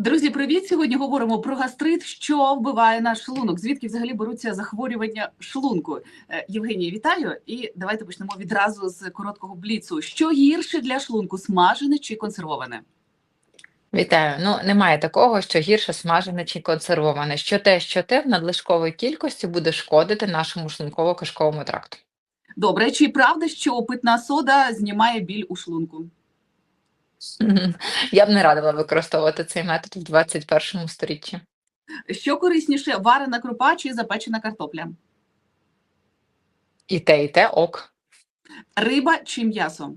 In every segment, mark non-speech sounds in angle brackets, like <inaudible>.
Друзі, привіт! Сьогодні говоримо про гастрит, що вбиває наш шлунок. Звідки взагалі беруться захворювання шлунку? Е, Євгенія, вітаю! І давайте почнемо відразу з короткого бліцу. Що гірше для шлунку смажене чи консервоване? Вітаю. Ну, немає такого, що гірше смажене чи консервоване. Що те, що те в надлишковій кількості буде шкодити нашому шлунково-кишковому тракту. Добре, чи правда, що питна сода знімає біль у шлунку? Я б не радила використовувати цей метод в 21 сторіччі. Що корисніше, варена крупа чи запечена картопля? І те, і те ок. Риба чи м'ясо?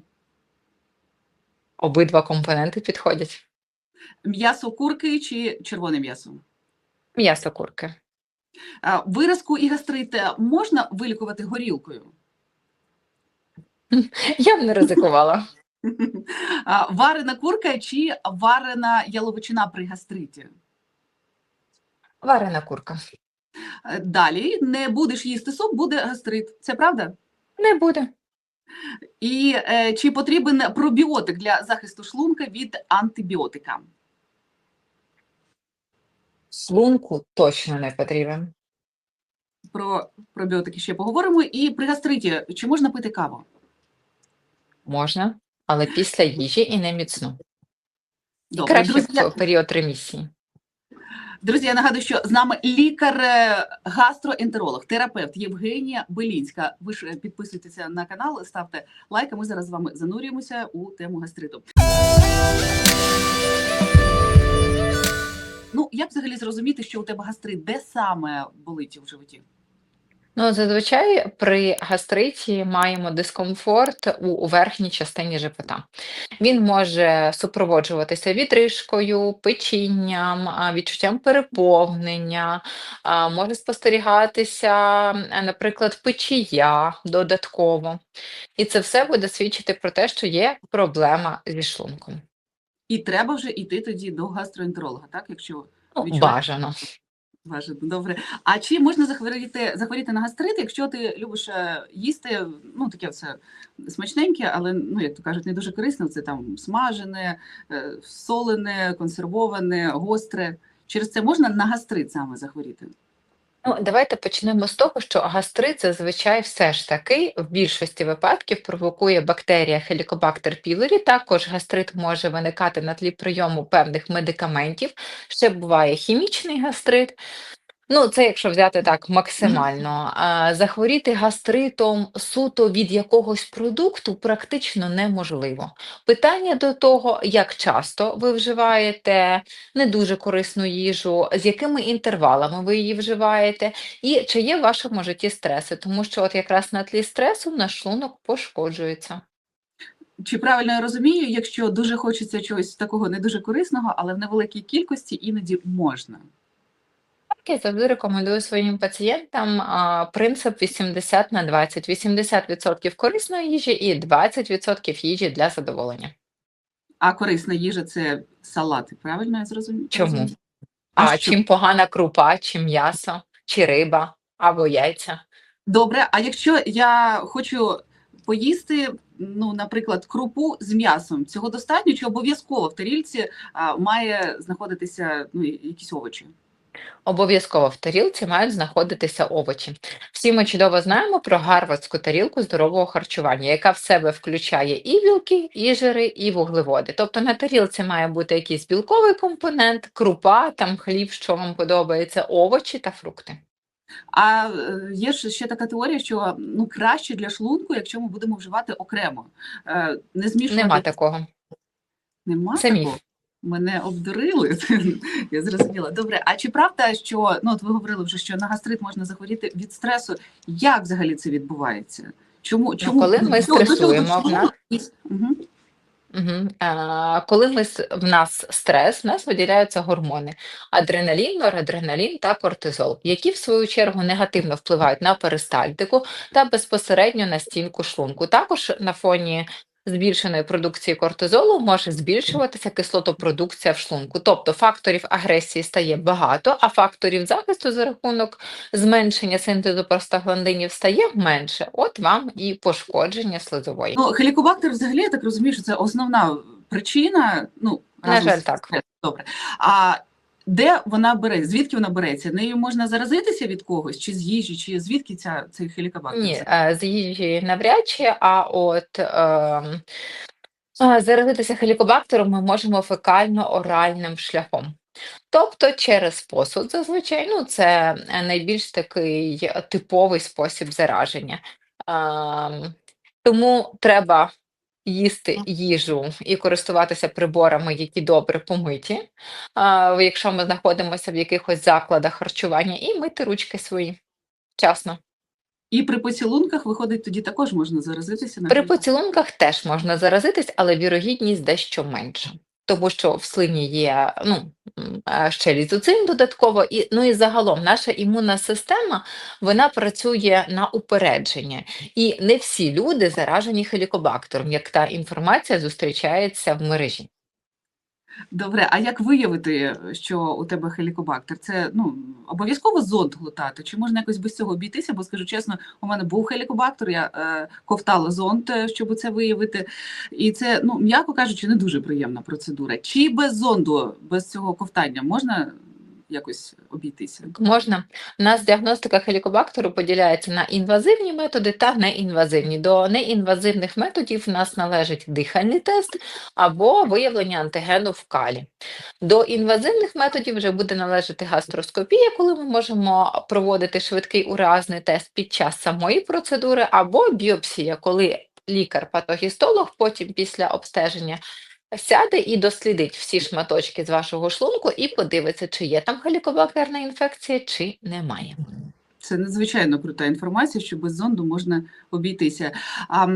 Обидва компоненти підходять. М'ясо курки чи червоне м'ясо? М'ясо курки. А, Виразку і гастрит е, можна вилікувати горілкою? Я б не ризикувала. Варена курка чи варена яловичина при гастриті? Варена курка. Е, Далі не будеш їсти суп, буде гастрит. Це правда? Не буде. І е, чи потрібен пробіотик для захисту шлунка від антибіотика? Шлунку точно не потрібен. Про пробіотики ще поговоримо. І при гастриті чи можна пити каву? Можна, але після їжі і не міцно. Добре, Краще друзі, в період ремісії. Друзі, я нагадую, що з нами лікар-гастроентеролог, терапевт Євгенія Белінська. Ви ж е, підписуйтеся на канал, ставте лайк. а Ми зараз з вами занурюємося у тему гастриту. Ну, як взагалі зрозуміти, що у тебе гастрит? Де саме болить у животі? Ну, зазвичай при гастриті маємо дискомфорт у, верхній частині живота. Він може супроводжуватися відрижкою, печінням, відчуттям переповнення, може спостерігатися, наприклад, печія додатково. І це все буде свідчити про те, що є проблема зі шлунком. І треба вже йти тоді до гастроентеролога, так? Якщо Ну, Відчуваєш? бажано. Бажано, добре. А чи можна захворіти, захворіти на гастрит, якщо ти любиш е, їсти, ну таке все смачненьке, але ну як то кажуть, не дуже корисно. Це там смажене, е, солене, консервоване, гостре. Через це можна на гастрит саме захворіти? Ну, давайте почнемо з того, що гастрит зазвичай все ж таки в більшості випадків провокує бактерія Helicobacter pylori. Також гастрит може виникати на тлі прийому певних медикаментів. Ще буває хімічний гастрит. Ну, це якщо взяти так максимально. А, захворіти гастритом суто від якогось продукту практично неможливо. Питання до того, як часто ви вживаєте не дуже корисну їжу, з якими інтервалами ви її вживаєте, і чи є в вашому житті стреси, тому що от якраз на тлі стресу наш шлунок пошкоджується. Чи правильно я розумію, якщо дуже хочеться чогось такого не дуже корисного, але в невеликій кількості іноді можна? Завжди рекомендую своїм пацієнтам а, принцип 80 на 20. 80% корисної їжі і 20% їжі для задоволення. А корисна їжа це салати, правильно я зрозумію? Чому? А А чим погана крупа, чи м'ясо, чи риба або яйця? Добре, а якщо я хочу поїсти, ну, наприклад, крупу з м'ясом, цього достатньо чи обов'язково в тарілці а, має знаходитися ну, якісь овочі? Обов'язково в тарілці мають знаходитися овочі. Всі ми чудово знаємо про гарвардську тарілку здорового харчування, яка в себе включає і білки, і жири, і вуглеводи. Тобто на тарілці має бути якийсь білковий компонент, крупа, там хліб, що вам подобається, овочі та фрукти. А е, є ж ще така теорія, що ну краще для шлунку, якщо ми будемо вживати окремо, Е, не змішувати. Нема такого. Нема Це міф. Мене обдурили. <laughs> Я зрозуміла. Добре, а чи правда, що ну от ви говорили вже, що на гастрит можна захворіти від стресу? Як взагалі це відбувається? Чому чому Ну, коли ми стресуємо, в Угу. А, коли ми, в нас стрес, в нас виділяються гормони адреналін, норадреналін та кортизол, які в свою чергу негативно впливають на перистальтику та безпосередньо на стінку шлунку. Також на фоні збільшеної продукції кортизолу може збільшуватися кислотопродукція в шлунку. Тобто факторів агресії стає багато, а факторів захисту за рахунок зменшення синтезу простагландинів стає менше. От вам і пошкодження слизової. Ну, хелікобактер взагалі, я так розумію, що це основна причина, ну, На жаль, так. добре. А де вона бере? Звідки вона береться? Нею можна заразитися від когось, чи з їжі, чи звідки ця цей хелікобактер? Ні, е, з їжі навряд чи, а от а, заразитися хелікобактером ми можемо фекально-оральним шляхом. Тобто через посуд зазвичай, ну це е, найбільш такий типовий спосіб зараження. Ем, тому треба їсти їжу і користуватися приборами, які добре помиті, а, якщо ми знаходимося в якихось закладах харчування, і мити ручки свої вчасно. І при поцілунках виходить, тоді також можна заразитися на При поцілунках теж можна заразитись, але вірогідність дещо менша. Тому що в слині є ну, ще лізоцин додатково, і, ну і загалом наша імунна система вона працює на упередження. І не всі люди заражені хелікобактером, як та інформація зустрічається в мережі. Добре, а як виявити, що у тебе хелікобактер? Це ну обов'язково зонд глотати? Чи можна якось без цього обійтися? Бо скажу чесно, у мене був хелікобактер, я е, ковтала зонд, е, щоб це виявити. І це, ну м'яко кажучи, не дуже приємна процедура. Чи без зонду, без цього ковтання можна якось обійтися? Можна. У нас діагностика хелікобактеру поділяється на інвазивні методи та неінвазивні. До неінвазивних методів в нас належить дихальний тест або виявлення антигену в калі. До інвазивних методів вже буде належати гастроскопія, коли ми можемо проводити швидкий уразний тест під час самої процедури, або біопсія, коли лікар-патогістолог потім після обстеження сяде і дослідить всі шматочки з вашого шлунку і подивиться, чи є там хелікобактерна інфекція, чи немає. Це надзвичайно крута інформація, що без зонду можна обійтися. А,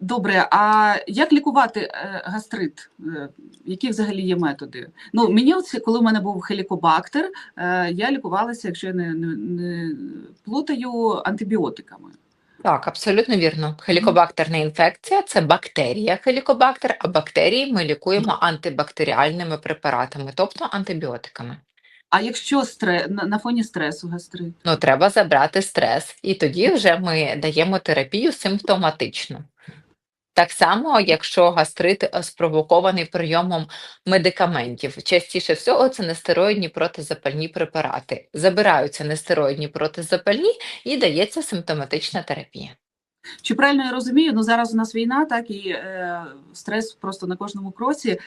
добре, а як лікувати е, гастрит? Е, Які взагалі є методи? Ну, мені, от, коли в мене був хелікобактер, е, я лікувалася, якщо я не, не, не плутаю, антибіотиками. Так, абсолютно вірно. Хелікобактерна інфекція це бактерія хелікобактер, а бактерії ми лікуємо антибактеріальними препаратами, тобто антибіотиками. А якщо стре, на, на фоні стресу гастрит? Ну, треба забрати стрес, і тоді вже ми даємо терапію симптоматично. Так само, якщо гастрит е, спровокований прийомом медикаментів, частіше всього це нестероїдні протизапальні препарати. Забираються нестероїдні протизапальні і дається симптоматична терапія. Чи правильно я розумію? Ну зараз у нас війна, так і е, стрес просто на кожному кроці.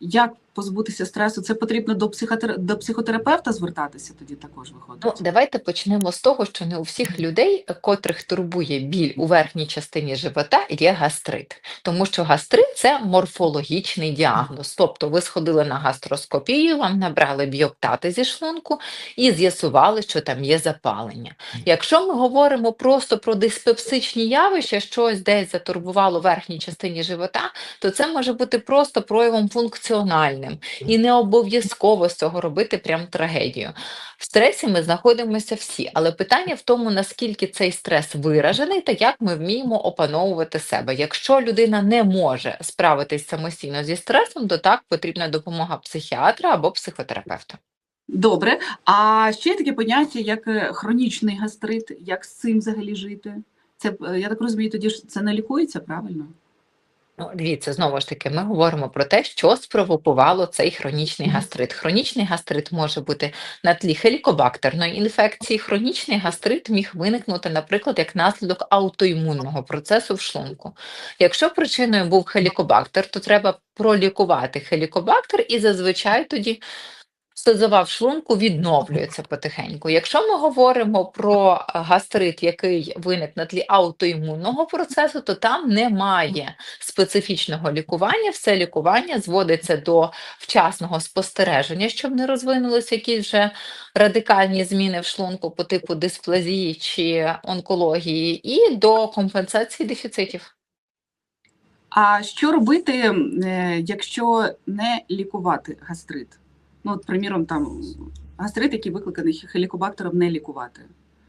Як позбутися стресу? Це потрібно до, психотер... до психотерапевта звертатися тоді також виходить. Ну, давайте почнемо з того, що не у всіх людей, котрих турбує біль у верхній частині живота, є гастрит. Тому що гастрит це морфологічний діагноз. Тобто ви сходили на гастроскопію, вам набрали біоптати зі шлунку і з'ясували, що там є запалення. Якщо ми говоримо просто про диспепсичні явища, щось десь затурбувало в верхній частині живота, то це може бути просто проявом функціональним. І не обов'язково з цього робити прям трагедію. В стресі ми знаходимося всі, але питання в тому, наскільки цей стрес виражений та як ми вміємо опановувати себе. Якщо людина не може справитись самостійно зі стресом, то так потрібна допомога психіатра або психотерапевта. Добре. А ще є таке поняття, як е, хронічний гастрит, як з цим взагалі жити? Це е, я так розумію, тоді ж це не лікується, правильно? Ну, дивіться, знову ж таки, ми говоримо про те, що спровокувало цей хронічний гастрит. Хронічний гастрит може бути на тлі хелікобактерної інфекції. Хронічний гастрит міг виникнути, наприклад, як наслідок аутоімунного процесу в шлунку. Якщо причиною був хелікобактер, то треба пролікувати хелікобактер і зазвичай тоді Слизова в шлунку відновлюється потихеньку. Якщо ми говоримо про гастрит, який виник на тлі аутоімунного процесу, то там немає специфічного лікування. Все лікування зводиться до вчасного спостереження, щоб не розвинулися якісь вже радикальні зміни в шлунку по типу дисплазії чи онкології, і до компенсації дефіцитів. А що робити, е, якщо не лікувати гастрит? Ну, от, приміром, там гастрит, який викликаний хелікобактером, не лікувати.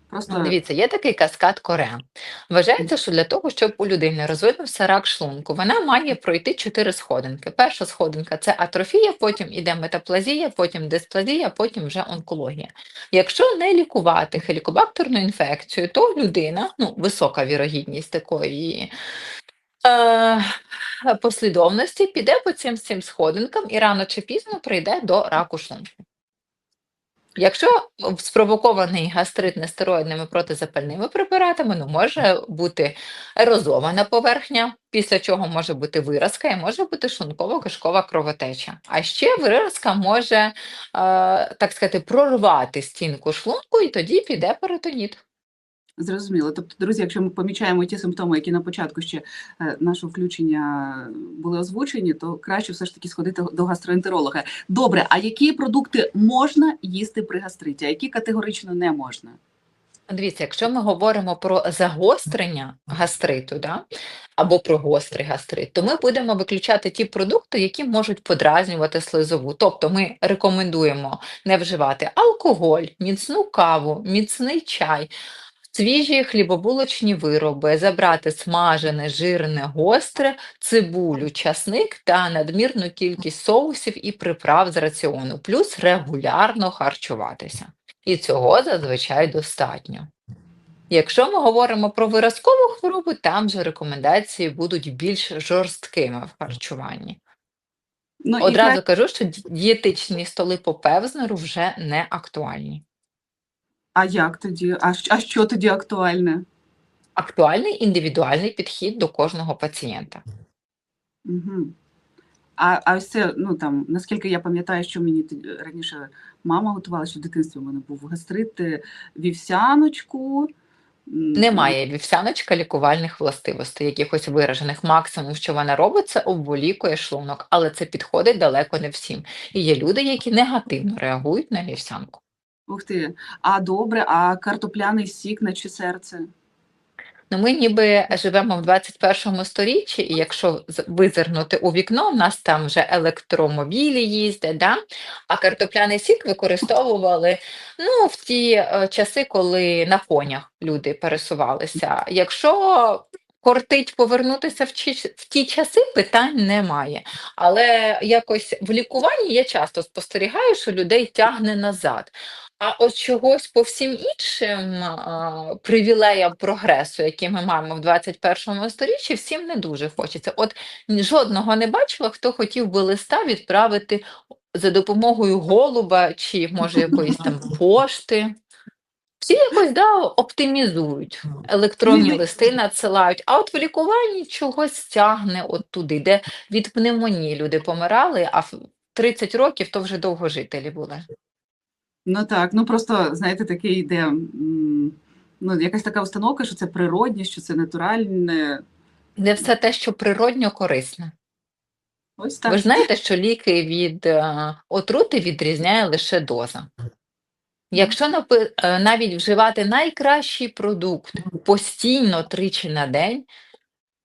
Просто Ну, дивіться, є такий каскад Коре. Вважається, що для того, щоб у людини розвинувся рак шлунку, вона має пройти чотири сходинки. Перша сходинка це атрофія, потім іде метаплазія, потім дисплазія, потім вже онкологія. Якщо не лікувати хелікобактерну інфекцію, то людина, ну, висока вірогідність такої Е, послідовності піде по цим всім сходинкам і рано чи пізно прийде до раку шлунку. Якщо спровокований гастрит нестероїдними протизапальними препаратами, ну може бути ерозована поверхня, після чого може бути виразка і може бути шлунково-кишкова кровотеча. А ще виразка може, е, так сказати, прорвати стінку шлунку, і тоді піде перитоніт. Зрозуміло. Тобто, друзі, якщо ми помічаємо ті симптоми, які на початку ще е, нашого включення були озвучені, то краще все ж таки сходити до гастроентеролога. Добре, а які продукти можна їсти при гастриті, а які категорично не можна? Дивіться, якщо ми говоримо про загострення гастриту, да, або про гострий гастрит, то ми будемо виключати ті продукти, які можуть подразнювати слизову. Тобто ми рекомендуємо не вживати алкоголь, міцну каву, міцний чай, свіжі хлібобулочні вироби, забрати смажене, жирне, гостре, цибулю, часник та надмірну кількість соусів і приправ з раціону, плюс регулярно харчуватися. І цього зазвичай достатньо. Якщо ми говоримо про виразкову хворобу, там же рекомендації будуть більш жорсткими в харчуванні. Ну, Одразу кра- кажу, що дієтичні столи по певзнеру вже не актуальні. А як тоді? А, а що тоді актуальне? Актуальний індивідуальний підхід до кожного пацієнта. Угу. А, а ось це, ну там, наскільки я пам'ятаю, що мені тоді раніше мама готувала, що в дитинстві у мене був гастрит, е, вівсяночку. Немає вівсяночка лікувальних властивостей, якихось виражених. Максимум, що вона робить, це обволікує шлунок, але це підходить далеко не всім. І є люди, які негативно реагують на вівсянку. Ух ти. А добре, а картопляний сік на чи серце? Ну, ми ніби живемо в 21 сторіччі, і якщо визирнути у вікно, в нас там вже електромобілі їздять, да? а картопляний сік використовували ну, в ті е, часи, коли на конях люди пересувалися. Якщо кортить повернутися в, чи- в ті часи, питань немає. Але якось в лікуванні я часто спостерігаю, що людей тягне назад. А от чогось по всім іншим а, привілеям прогресу, які ми маємо в 21 сторіччі, всім не дуже хочеться. От жодного не бачила, хто хотів би листа відправити за допомогою голуба чи, може, якоїсь там <laughs> пошти. Всі якось да, оптимізують, електронні листи надсилають, а от в лікуванні чогось тягне от туди, де від пневмонії люди помирали, а в 30 років то вже довгожителі були. Ну так, ну просто, знаєте, таке йде, ну, якась така установка, що це природне, що це натуральне. Не все те, що природньо корисне. Ось так. Ви ж знаєте, що ліки від е, отрути відрізняє лише доза. Якщо е, навіть вживати найкращий продукт постійно тричі на день,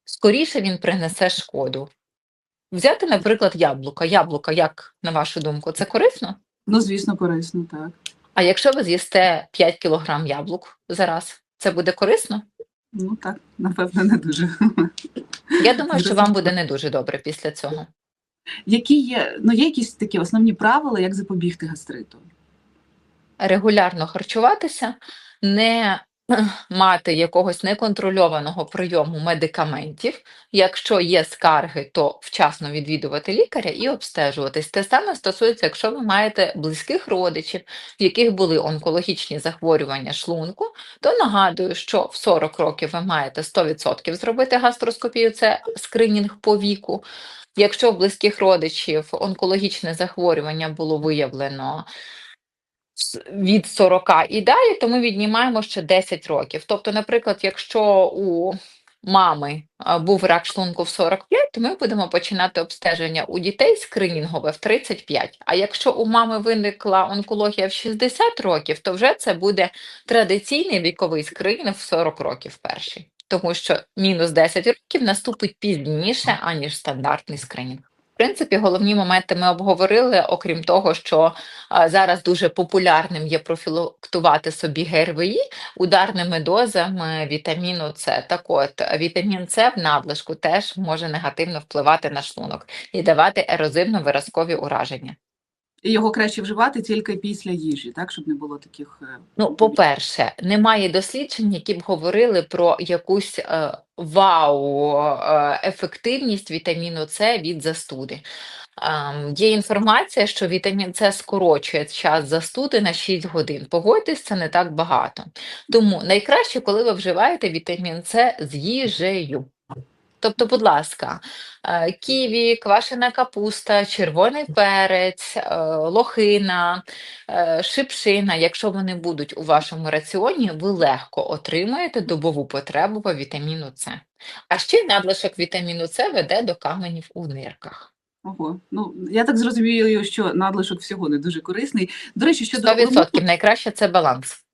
скоріше він принесе шкоду. Взяти, наприклад, яблука. Яблука, як на вашу думку, це корисно? Ну, звісно, корисно, так. А якщо ви з'їсте 5 кілограм яблук зараз, це буде корисно? Ну так, напевно, не дуже. Я думаю, що вам буде не дуже добре після цього. Які є, ну, є якісь такі основні правила, як запобігти гастриту? регулярно харчуватися, не мати якогось неконтрольованого прийому медикаментів. Якщо є скарги, то вчасно відвідувати лікаря і обстежуватись. Те саме стосується, якщо ви маєте близьких родичів, в яких були онкологічні захворювання шлунку, то нагадую, що в 40 років ви маєте 100% зробити гастроскопію, це скринінг по віку. Якщо в близьких родичів онкологічне захворювання було виявлено від 40 і далі, то ми віднімаємо ще 10 років. Тобто, наприклад, якщо у мами був рак шлунку в 45, то ми будемо починати обстеження у дітей скринінгове в 35. А якщо у мами виникла онкологія в 60 років, то вже це буде традиційний віковий скринінг в 40 років перший. Тому що мінус 10 років наступить пізніше, аніж стандартний скринінг. Принципі, головні моменти ми обговорили, окрім того, що зараз дуже популярним є профілактувати собі ГРВІ ударними дозами вітаміну С. Так от, вітамін С в надлишку теж може негативно впливати на шлунок і давати ерозивно-виразкові ураження. І його краще вживати тільки після їжі, так, щоб не було таких. е, Ну, по-перше, немає досліджень, які б говорили про якусь е, вау е, ефективність вітаміну С від застуди. Ем, є інформація, що вітамін С скорочує час застуди на 6 годин. Погодьтесь, це не так багато. Тому найкраще, коли ви вживаєте вітамін С з їжею. Тобто, будь ласка, е, ківі, квашена капуста, червоний перець, е, лохина, е, шипшина, якщо вони будуть у вашому раціоні, ви легко отримаєте добову потребу по вітаміну С. А ще надлишок вітаміну С веде до каменів у нирках. Ого. Ну, я так зрозумію, що надлишок всього не дуже корисний. До речі, щодо лимонів, 100% найкраще це баланс.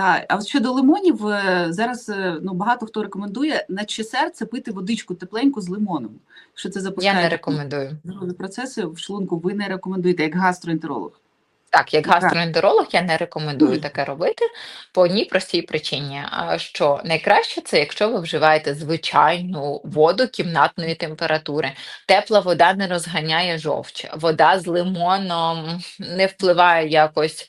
Та, а от щодо лимонів, е, зараз е, ну, багато хто рекомендує на чи серце пити водичку тепленьку з лимоном. Що це запускає Я не рекомендую. процеси в шлунку, ви не рекомендуєте, як гастроентеролог. Так, як Так. гастроентеролог я не рекомендую таке робити по одній простій причині. Що найкраще це, якщо ви вживаєте звичайну воду кімнатної температури. Тепла вода не розганяє жовч, вода з лимоном не впливає якось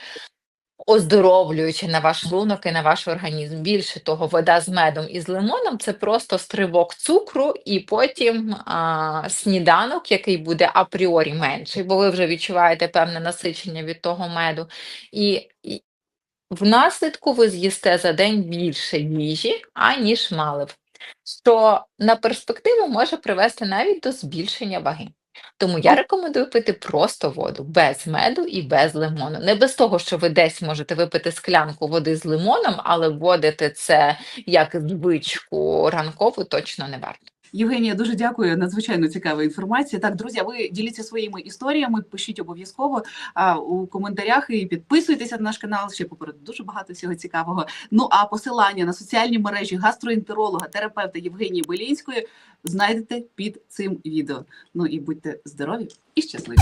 оздоровлюючи на ваш шлунок і на ваш організм. Більше того, вода з медом і з лимоном це просто стрибок цукру, і потім а, сніданок, який буде апріорі менший, бо ви вже відчуваєте певне насичення від того меду. І внаслідку ви з'їсте за день більше їжі, аніж мали б. Що на перспективу може привести навіть до збільшення ваги. Тому я рекомендую пити просто воду без меду і без лимону. Не без того, що ви десь можете випити склянку води з лимоном, але вводити це як звичку ранкову точно не варто. Євгенія, дуже дякую. Надзвичайно цікава інформація. Так, друзі, ви діліться своїми історіями, пишіть обов'язково у коментарях і підписуйтеся на наш канал. Ще попереду дуже багато всього цікавого. Ну а посилання на соціальні мережі гастроентеролога, терапевта Євгенії Белінської знайдете під цим відео. Ну і будьте здорові і щасливі.